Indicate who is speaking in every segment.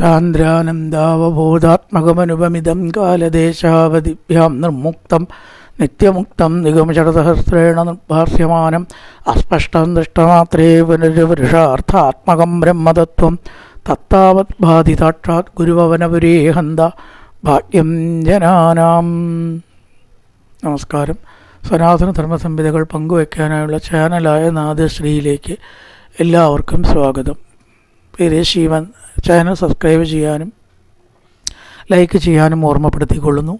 Speaker 1: സാന്ദ്രാനന്ദാവബോധാത്മകമനുപമിതം കാലദേശാവധിഭ്യാം നിർമുക്തം നിത്യമുക്തം നിഗമശരസഹസ്രേണ നിർഭാസ്യമാനം അസ്പഷ്ടം ദൃഷ്ടമാത്രേ പുനരുപുരുഷാർത്ഥാത്മകം ബ്രഹ്മതത്വം തത്താവത് ബാധി സാക്ഷാത് ഹന്ത ഭാഗ്യം ജനാനാം. നമസ്കാരം. സനാതന ധർമ്മസംഹിതകൾ പങ്കുവയ്ക്കാനായുള്ള ചാനലായ നാദശ്രീയിലേക്ക് എല്ലാവർക്കും സ്വാഗതം. പേര് ശിവൻ. ചാനൽ സബ്സ്ക്രൈബ് ചെയ്യാനും ലൈക്ക് ചെയ്യാനും ഓർമ്മപ്പെടുത്തിക്കൊള്ളുന്നു.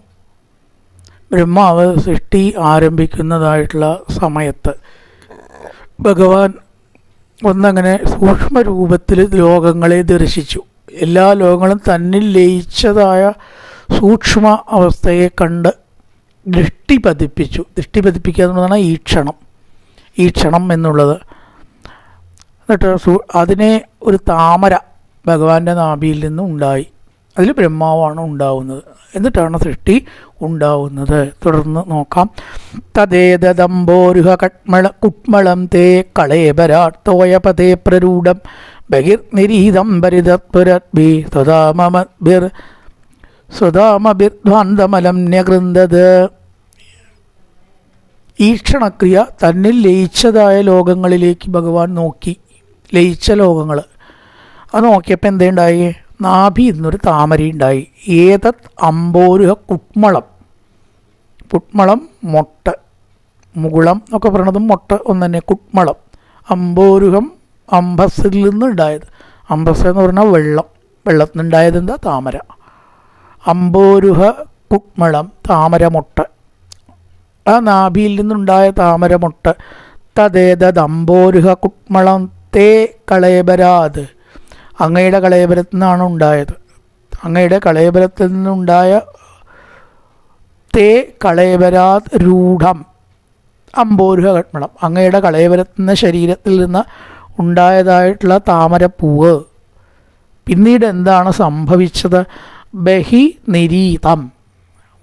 Speaker 1: ബ്രഹ്മാവ് സൃഷ്ടി ആരംഭിക്കുന്നതായിട്ടുള്ള സമയത്ത് ഭഗവാൻ ഒന്നങ്ങനെ സൂക്ഷ്മ രൂപത്തിൽ ലോകങ്ങളെ ദർശിച്ചു. എല്ലാ ലോകങ്ങളും തന്നിൽ ലയിച്ചതായ സൂക്ഷ്മ അവസ്ഥയെ കണ്ട് ദൃഷ്ടി പതിപ്പിച്ചു. ദൃഷ്ടി പതിപ്പിക്കുക എന്നുള്ളതാണ് ഈക്ഷണം ഈക്ഷണം എന്നുള്ളത് എന്നിട്ട് അതിനെ ഒരു താമര ഭഗവാന്റെ നാഭിയിൽ നിന്നും ഉണ്ടായി. അതിൽ ബ്രഹ്മാവാണ് ഉണ്ടാവുന്നത്. എന്നിട്ടാണ് സൃഷ്ടി ഉണ്ടാവുന്നത്. തുടർന്ന് നോക്കാം. തദേതദംബോരുഹ കട്മള കുട്മളം തേ കളേബരാട്ടോയപതേ പ്രരൂഢം ബഹിർനിരീതം പരിതത്പുരദ്ഭി സ്വതാമമദ്ഭിർ സ്വതാമഭിർധ്വാന്തമലം ന്യകൃന്ദത് ഈക്ഷണക്രിയ തന്നിൽ ലയിച്ചതായ ലോകങ്ങളിലേക്ക് ഭഗവാൻ നോക്കി. ലയിച്ച ലോകങ്ങൾ. അത് നോക്കിയപ്പോൾ എന്തുണ്ടായി? നാഭി എന്നൊരു താമര ഉണ്ടായി ഏതത് അമ്പോരുഹ കുട്മളം കുട്മളം മൊട്ട. മുകുളം ഒക്കെ പറയണത് മൊട്ട ഒന്ന് തന്നെ കുട്മളം അമ്പോരുഹം അംബസിൽ നിന്ന് ഉണ്ടായത് അംബസ് എന്ന് പറഞ്ഞാൽ വെള്ളം. വെള്ളത്തിൽ നിന്നുണ്ടായത് എന്താ? താമര. അമ്പോരുഹ കുട്മളം താമരമൊട്ട ആ നാഭിയിൽ നിന്നുണ്ടായ താമരമുട്ട തതേതത് അമ്പോരുഹ കുട്മളം തേ കളേബരാത്. അങ്ങയുടെ കളേബരത്തിൽ നിന്നാണ് ഉണ്ടായത്. അങ്ങയുടെ കളേബരത്തിൽ നിന്നുണ്ടായ തേ കളേബരാത് രൂഢം അമ്പോരുഹ കട്മണം അങ്ങയുടെ കളേബരത്തിൽ നിന്ന് ശരീരത്തിൽ നിന്ന് ഉണ്ടായതായിട്ടുള്ള താമരപ്പൂവ്. പിന്നീട് എന്താണ് സംഭവിച്ചത്? ബഹി നിരീതം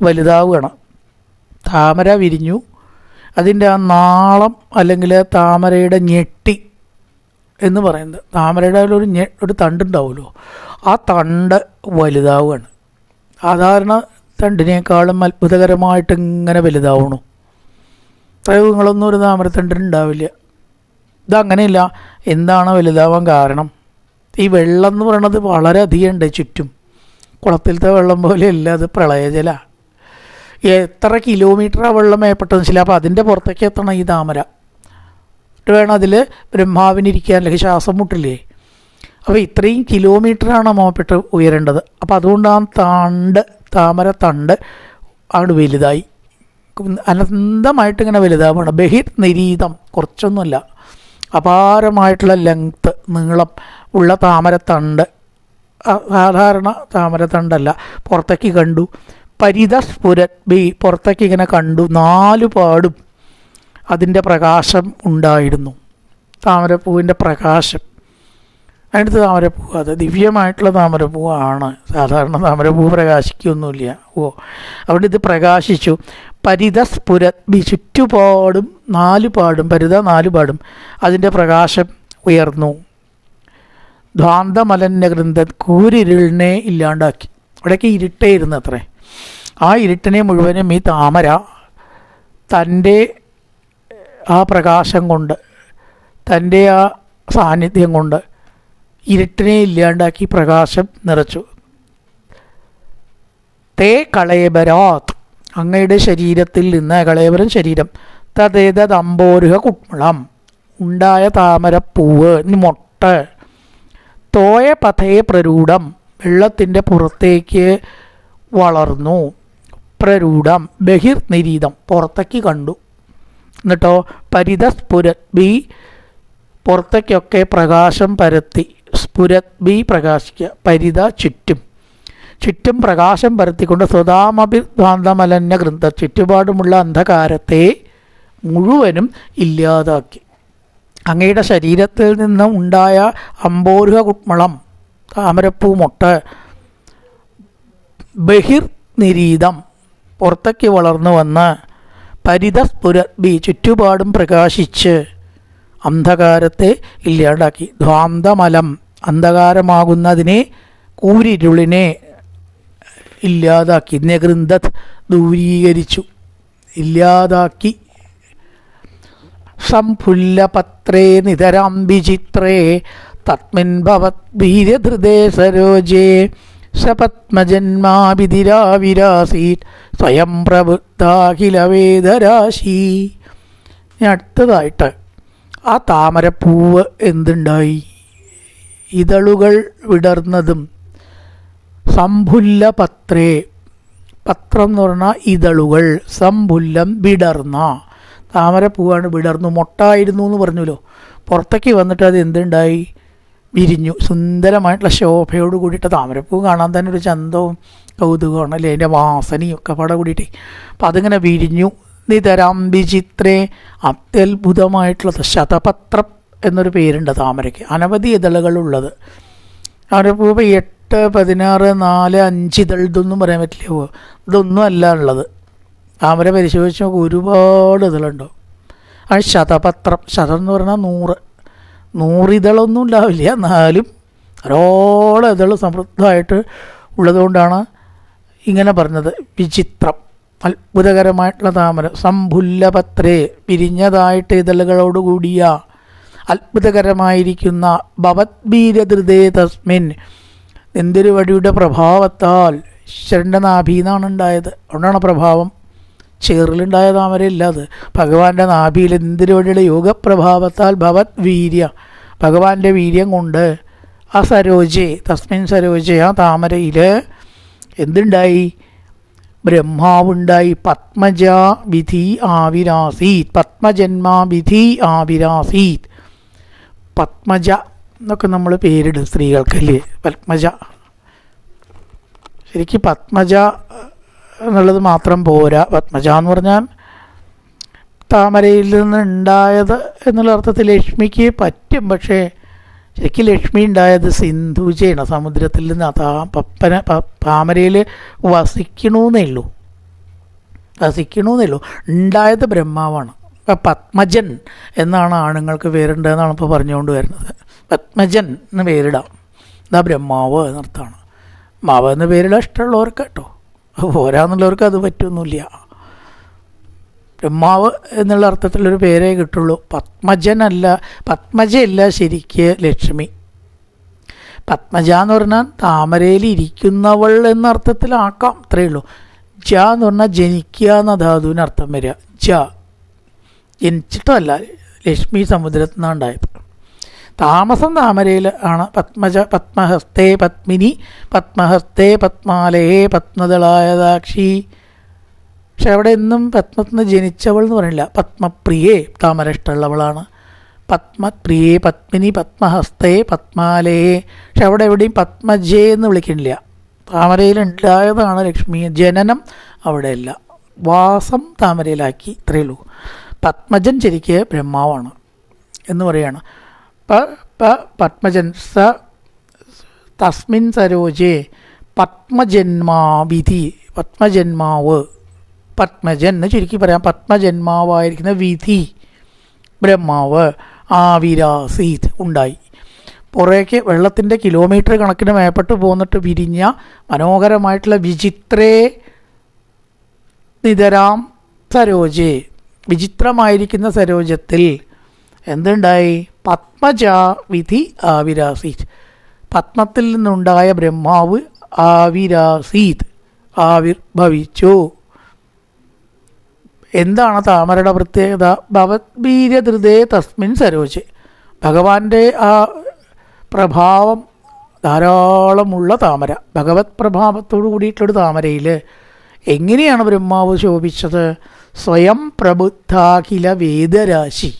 Speaker 1: വലുതാവുകയാണ്. താമര വിരിഞ്ഞു. അതിന്റെ ആ നാളം അല്ലെങ്കിൽ താമരയുടെ ഞെട്ടി എന്ന് പറയുന്നത്. താമരയുടെ ഒരു ഞെ ഒരു തണ്ടുണ്ടാവുമല്ലോ. ആ തണ്ട് വലുതാവുകയാണ്. സാധാരണ തണ്ടിനേക്കാളും അത്ഭുതകരമായിട്ട് ഇങ്ങനെ വലുതാവണു. പ്രയോഗങ്ങളൊന്നും ഒരു താമരത്തണ്ടുണ്ടാവില്ല ഇതങ്ങനെയില്ല. എന്താണ് വലുതാവാൻ കാരണം? ഈ വെള്ളം എന്ന് പറയണത് വളരെ അധികം ഉണ്ട് ചുറ്റും. കുളത്തിലത്തെ വെള്ളം പോലെയല്ല അത് പ്രളയജല. എത്ര കിലോമീറ്റർ ആ വെള്ളം മേപ്പെട്ടതെന്ന് വെച്ചാൽ അപ്പോൾ അതിന്റെ പുറത്തേക്ക് എത്തണം ഈ താമര. എന്നിട്ട് വേണം അതിൽ ബ്രഹ്മാവിനിരിക്കാൻ അല്ലെങ്കിൽ ശ്വാസം മുട്ടില്ലേ? അപ്പോൾ ഇത്രയും കിലോമീറ്ററാണ് മോപ്പെട്ട് ഉയരേണ്ടത്. അപ്പോൾ അതുകൊണ്ട് ആ തണ്ട് താമര തണ്ട് അങ്ങോട്ട് വലുതായി. അനന്തമായിട്ട് ഇങ്ങനെ വലുതാവുകയാണ്. ബഹിർ നിരീതം കുറച്ചൊന്നുമല്ല. അപാരമായിട്ടുള്ള ലെങ്ത്ത് നീളം ഉള്ള താമരത്തണ്ട് സാധാരണ താമരത്തണ്ടല്ല പുറത്തേക്ക് കണ്ടു. പരിതസ്ഫുരത് ബി പുറത്തേക്ക് ഇങ്ങനെ കണ്ടു. നാല് പാടും അതിന്റെ പ്രകാശം ഉണ്ടായിരുന്നു. താമരപ്പൂവിന്റെ പ്രകാശം. അതിനടുത്ത് താമരപ്പൂ അത് ദിവ്യമായിട്ടുള്ള താമരപ്പൂവാണ്. സാധാരണ താമരപ്പൂ പ്രകാശിക്കൊന്നുമില്ല. ഓ അവിടെ ഇത് പ്രകാശിച്ചു. പരിതസ്ഫുരത് ബി ചുറ്റുപാടും നാല് പാടും പരിത നാല് പാടും അതിന്റെ പ്രകാശം ഉയർന്നു. ധാന്തമലന്യ ഗ്രന്ഥ കൂരിരുളിനെ ഇല്ലാണ്ടാക്കി. അവിടേക്ക് ഇരുട്ടേ ഇരുന്നത്രേ ആ ഇരുട്ടിനെ മുഴുവനും ഈ താമര തന്റെ ആ പ്രകാശം കൊണ്ട് തന്റെ ആ സാന്നിധ്യം കൊണ്ട് ഇരുട്ടിനെ ഇല്ലാണ്ടാക്കി പ്രകാശം നിറച്ചു. തേ കളയബരാത് അങ്ങയുടെ ശരീരത്തിൽ നിന്ന് കളയബരം ശരീരം തതേതത് അമ്പോരുഹ കുട്മളം ഉണ്ടായ താമരപ്പൂവ് മൊട്ട് തോയ പഥയെ പ്രരൂഢം വെള്ളത്തിന്റെ പുറത്തേക്ക് വളർന്നു പ്രരൂഢം ബഹിർ നിരീതം പുറത്തേക്ക് കണ്ടു. എന്നിട്ടോ പരിത സ്ഫുരത് ബി പുറത്തേക്കൊക്കെ പ്രകാശം പരത്തി. സ്ഫുരത് ബി പ്രകാശിക്കുക. പരിത ചുറ്റും. ചുറ്റും പ്രകാശം പരത്തിക്കൊണ്ട് സ്വതാമഭിധ്വാന്തമലന്യ ഗ്രന്ഥ. ചുറ്റുപാടുമുള്ള അന്ധകാരത്തെ മുഴുവനും ഇല്ലാതാക്കി. അങ്ങയുടെ ശരീരത്തിൽ നിന്ന് ഉണ്ടായ അമ്പോരുഹ കുട്മളം താമരപ്പൂ മുട്ട ബഹിർ നിരീതം പുറത്തേക്ക് വളർന്നു വന്ന് പരിതസ്ഫുരബി ചുറ്റുപാടും പ്രകാശിച്ച് അന്ധകാരത്തെ ഇല്ലാണ്ടാക്കി. ധ്വാന്തമലം അന്ധകാരമാകുന്നതിനെ കൂരിരുളിനെ ഇല്ലാതാക്കി. നികൃന്ദത് ദൂരീകരിച്ചു. ഇല്ലാതാക്കി. സംഫുല്ലപത്രേ നിതരാം വിചിത്രേ തത്മിൻ ഭവത് വീര്യധൃതേ സരോജേ സപത്മജന്മാവിധിരാവിരാസീത് സ്വയം പ്രബുദ്ധാഖില വേദരാശി ഇനി അടുത്തതായിട്ട് ആ താമരപ്പൂവ് എന്തുണ്ടായി? ഇതളുകൾ വിടർന്നതും സംഭുല്ല പത്രേ പത്രം എന്ന് പറഞ്ഞാൽ ഇതളുകൾ സംഭുല്ലം വിടർന്ന. താമരപ്പൂവാണ് വിടർന്നു. മൊട്ടായിരുന്നു എന്ന് പറഞ്ഞല്ലോ. പുറത്തേക്ക് വന്നിട്ട് അത് എന്തുണ്ടായി? വിരിഞ്ഞു. സുന്ദരമായിട്ടുള്ള ശോഭയോട് കൂടിയിട്ട് താമരപ്പൂ കാണാൻ തന്നെ ഒരു ചന്തവും കൗതുകമാണ് അല്ലേ? അതിന്റെ വാസനയും ഒക്കെ പാടെ കൂടിയിട്ട്. അപ്പം അതിങ്ങനെ വിരിഞ്ഞു. നിതരാം വിചിത്രേ അത്യത്ഭുതമായിട്ടുള്ളത് ശതപത്രം എന്നൊരു പേരുണ്ട് താമരയ്ക്ക്. അനവധി ഇതളുകളുള്ളത്. താമരപ്പൂ ഇപ്പോൾ എട്ട് പതിനാറ് നാല് അഞ്ച് ഇതൾ ഇതൊന്നും പറയാൻ പറ്റില്ല. ഇതൊന്നും അല്ല ഉള്ളത്. താമര പരിശോധിച്ച് നോക്കുമ്പോൾ ഒരുപാട് ഇതളുണ്ടോ? അത് ശതപത്രം. ശതം എന്ന് പറഞ്ഞാൽ നൂറ്. നൂറിതളൊന്നും ഉണ്ടാവില്ല എന്നാലും ധാരാളം ഇതൾ സമൃദ്ധമായിട്ട് ഉള്ളതുകൊണ്ടാണ് ഇങ്ങനെ പറഞ്ഞത്. വിചിത്രം അത്ഭുതകരമായിട്ടുള്ള താമര. സംഭുല്ലപത്രേ പിരിഞ്ഞതായിട്ട് ഇതളുകളോടുകൂടിയ അത്ഭുതകരമായിരിക്കുന്ന ഭവത്ബീരധൃതേ തസ്മിൻ എന്തൊരു പ്രഭാവത്താൽ ഈശ്വരന്റെ നാഭീന്നാണ് ഉണ്ടായത്. അതുകൊണ്ടാണ് പ്രഭാവം ചേറിലുണ്ടായ താമരയില്ല അത്. ഭഗവാന്റെ നാഭിയിൽ എന്തൊരു വഴിയുടെ യോഗപ്രഭാവത്താൽ ഭവത് വീര്യ. ഭഗവാന്റെ വീര്യം കൊണ്ട് ആ സരോജെ തസ്മിൻ സരോജെ ആ താമരയിൽ എന്തുണ്ടായി? ബ്രഹ്മാവുണ്ടായി. പത്മജ വിധി ആവിരാസീത്. പത്മജന്മാ വിധി ആവിരാസീത്. പത്മജ എന്നൊക്കെ നമ്മൾ പേരിടും സ്ത്രീകൾക്കല്ലേ. പത്മജ. ശരിക്കും പത്മജ എന്നുള്ളത് മാത്രം പോരാ. പത്മജ എന്ന് പറഞ്ഞാൽ താമരയിൽ നിന്ന് ഉണ്ടായത് എന്നുള്ള അർത്ഥത്തിൽ ലക്ഷ്മിക്ക് പറ്റും. പക്ഷേ ശരിക്കും ലക്ഷ്മി ഉണ്ടായത് സിന്ധുജയാണ്. സമുദ്രത്തിൽ നിന്ന് പപ്പന താമരയിൽ വസിക്കണമെന്നേ ഉള്ളൂ. വസിക്കണമെന്നേ ഉള്ളൂ. ഉണ്ടായത് ബ്രഹ്മാവാണ്. പത്മജൻ എന്നാണ് ആണുങ്ങൾക്ക് പേരുണ്ടെന്നാണ് ഇപ്പോൾ പറഞ്ഞുകൊണ്ട് വരുന്നത്. പത്മജൻ എന്ന് പേരിടാം. ഇതാ ബ്രഹ്മാവ് എന്നർത്ഥമാണ്. മാവ് എന്ന് പേരിടാൻ ഇഷ്ടമുള്ളവർക്ക് കേട്ടോ. പോരാന്നുള്ളവർക്ക് അത് പറ്റൊന്നുമില്ല. ബ്രഹ്മാവ് എന്നുള്ള അർത്ഥത്തിലൊരു പേരേ കിട്ടുള്ളൂ. പത്മജനല്ല പത്മജയല്ല ശരിക്ക് ലക്ഷ്മി. പത്മജ എന്ന് പറഞ്ഞാൽ താമരയിൽ ഇരിക്കുന്നവൾ എന്ന അർത്ഥത്തിലാക്കാം അത്രയേ ഉള്ളൂ. ജ എന്ന് പറഞ്ഞാൽ ജനിക്കുക എന്ന ധാതുവിന് അർത്ഥം വരിക. ജ. ജനിച്ചിട്ടല്ല ലക്ഷ്മി സമുദ്രത്തിൽ നിന്നാണ് ഉണ്ടായത്. താമസം താമരയിൽ ആണ്. പത്മജ പത്മഹസ്തേ പത്മിനി പത്മഹസ്തേ പത്മാലയേ പത്മദളായതാക്ഷി പക്ഷെ അവിടെ എന്നും പത്മത്തിന് ജനിച്ചവൾ എന്ന് പറയില്ല പത്മപ്രിയേ താമര ഇഷ്ടമുള്ളവളാണ് പത്മപ്രിയേ പത്മിനി പത്മഹസ്തേ പത്മാലയേ പക്ഷെ അവിടെ എവിടെയും പത്മജേ എന്ന് വിളിക്കണില്ല താമരയിൽ ഉണ്ടായതാണ് ലക്ഷ്മി. ജനനം അവിടെയല്ല. വാസം താമരയിലാക്കി. ഇത്രയേ ഉള്ളൂ. പത്മജൻ ശരിക്ക് ബ്രഹ്മാവാണ് എന്ന് പറയാണ് പ പ പത്മജൻ സ തസ്മിൻ സരോജേ പത്മജന്മാവിധി. പത്മജന്മാവ്. പത്മജൻ എന്ന് ചുരുക്കി പറയാം. പത്മജന്മാവായിരിക്കുന്ന വിധി. ബ്രഹ്മാവ് ആവിരാസീത് ഉണ്ടായി. പുറേക്ക് വെള്ളത്തിന്റെ കിലോമീറ്റർ കണക്കിന് മേപ്പെട്ട് പോന്നിട്ട് വിരിഞ്ഞ മനോഹരമായിട്ടുള്ള വിചിത്രേ നിതരാം സരോജെ. വിചിത്രമായിരിക്കുന്ന സരോജത്തിൽ എന്തുണ്ടായി? പത്മജ വിധി ആവിരാസീത്. പത്മത്തിൽ നിന്നുണ്ടായ ബ്രഹ്മാവ് ആവിരാസീത് ആവിർഭവിച്ചു. എന്താണ് താമരയുടെ പ്രത്യേകത? ഭവദ്വീര്യധൃതേ തസ്മിൻ സരോജ്. ഭഗവാന്റെ ആ പ്രഭാവം ധാരാളമുള്ള താമര. ഭഗവത് പ്രഭാവത്തോടു കൂടിയിട്ടുള്ളൊരു താമരയിൽ എങ്ങനെയാണ് ബ്രഹ്മാവ് ശോഭിച്ചത്? സ്വയം പ്രബുദ്ധാഖില വേദരാശി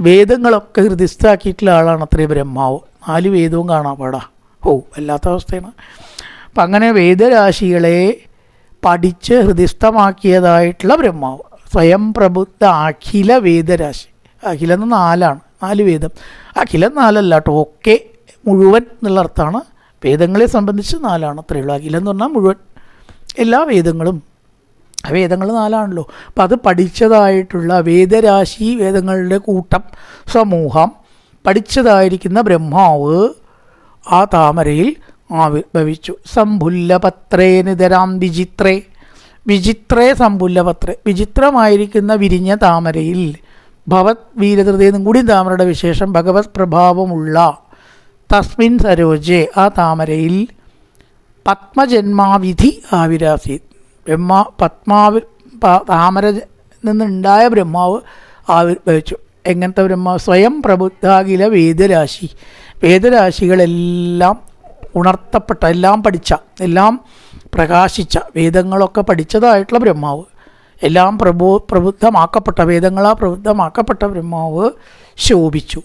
Speaker 1: വേദങ്ങളൊക്കെ ഹൃദയസ്ഥാക്കിയിട്ടുള്ള ആളാണ് അത്രയും ബ്രഹ്മാവ് നാല് വേദവും കാണാൻ പാടാ ഓ വല്ലാത്ത അവസ്ഥയാണ്. അപ്പം അങ്ങനെ വേദരാശികളെ പഠിച്ച് ഹൃദയസ്ഥമാക്കിയതായിട്ടുള്ള ബ്രഹ്മാവ് സ്വയം പ്രബുദ്ധ അഖില വേദരാശി. അഖിലന്ന് നാലാണ് നാല് വേദം. അഖിലം നാലല്ല കേട്ടോ ഒക്കെ മുഴുവൻ എന്നുള്ള അർത്ഥമാണ്. വേദങ്ങളെ സംബന്ധിച്ച് നാലാണ് അത്രയുള്ളൂ അഖിലം എന്ന് പറഞ്ഞാൽ മുഴുവൻ എല്ലാ വേദങ്ങളും വേദങ്ങൾ നാലാണല്ലോ. അപ്പം അത് പഠിച്ചതായിട്ടുള്ള വേദരാശി വേദങ്ങളുടെ കൂട്ടം സമൂഹം പഠിച്ചതായിരിക്കുന്ന ബ്രഹ്മാവ് ആ താമരയിൽ ആവിർഭവിച്ചു സംഭുല്ലപത്രേ നിതരാം വിചിത്രേ. വിചിത്രേ സംഭുല്ലപത്രേ വിചിത്രമായിരിക്കുന്ന വിരിഞ്ഞ താമരയിൽ ഭവത് വീരതൃതയെന്നും കൂടി താമരയുടെ വിശേഷം ഭഗവത് പ്രഭാവമുള്ള തസ്മിൻ സരോജെ ആ താമരയിൽ പത്മജന്മാവിധി ആവിരാസി ബ്രഹ്മ പത്മാവിൽ താമര നിന്നുണ്ടായ ബ്രഹ്മാവ് ആവിർഭവിച്ചു. എങ്ങനത്തെ ബ്രഹ്മാവ്? സ്വയം പ്രബുദ്ധാകില വേദരാശി. വേദരാശികളെല്ലാം ഉണർത്തപ്പെട്ട എല്ലാം പഠിച്ച എല്ലാം പ്രകാശിച്ച വേദങ്ങളൊക്കെ പഠിച്ചതായിട്ടുള്ള ബ്രഹ്മാവ്. എല്ലാം പ്രബോ പ്രബുദ്ധമാക്കപ്പെട്ട വേദങ്ങളാ പ്രബുദ്ധമാക്കപ്പെട്ട ബ്രഹ്മാവ് ശോഭിച്ചു.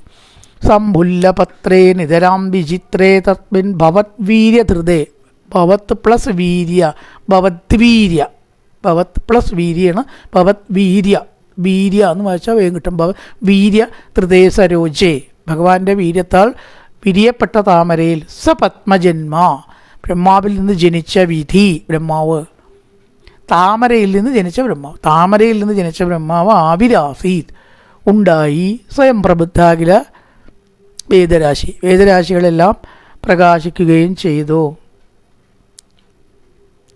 Speaker 1: സംഭുല്ലപത്രേ നിതരാം വിചിത്രേ തസ്മിൻ ഭവത് വീര്യധൃതേ ഭവത് പ്ലസ് വീര്യ ഭവത് വീര്യ. ഭവത് പ്ലസ് വീര്യാണ് ഭവത് വീര്യ. വീര്യ എന്ന് വായിച്ചാൽ വേഗം കിട്ടും. ഭവ വീര്യ ത്രിതേ ഭഗവാന്റെ വീര്യത്താൽ വിരിയപ്പെട്ട താമരയിൽ സ പത്മജന്മ ബ്രഹ്മാവിൽ നിന്ന് ജനിച്ച വിധി ബ്രഹ്മാവ്. താമരയിൽ നിന്ന് ജനിച്ച ബ്രഹ്മാവ്. താമരയിൽ നിന്ന് ജനിച്ച ബ്രഹ്മാവ് ആവിരാസീത്. ഉണ്ടായി സ്വയം പ്രബുദ്ധാകില വേദരാശി. വേദരാശികളെല്ലാം പ്രകാശിക്കുകയും ചെയ്തു.